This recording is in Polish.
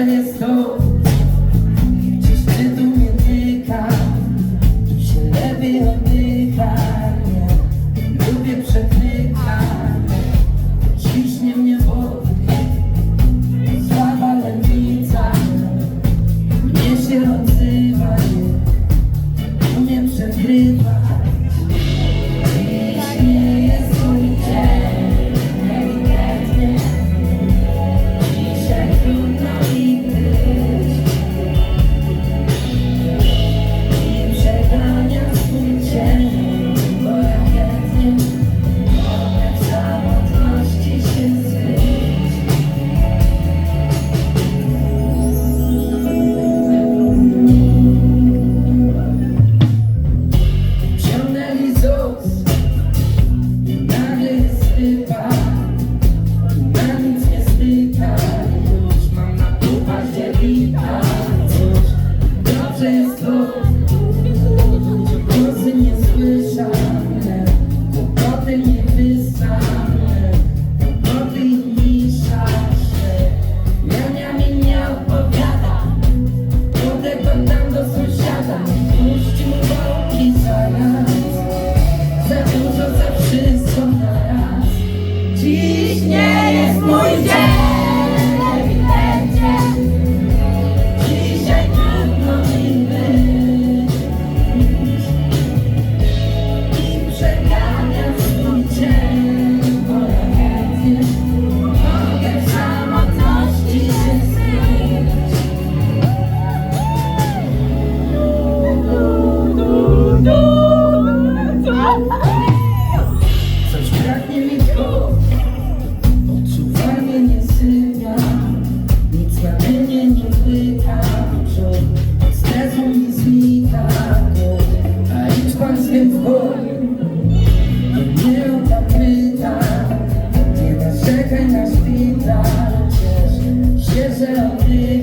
zgłoszenie stąd Gdzieś ty tu mnie tyka Tu się lepiej oddycha Nie. Lubię Francisco. braknie mi Odczuwanie nie sypia Nic na mnie nie pyta. Czuł z tezą nie znika A idź pan z tym w górę Nie zapyta Nie na szpital. Cieszę się, oddycha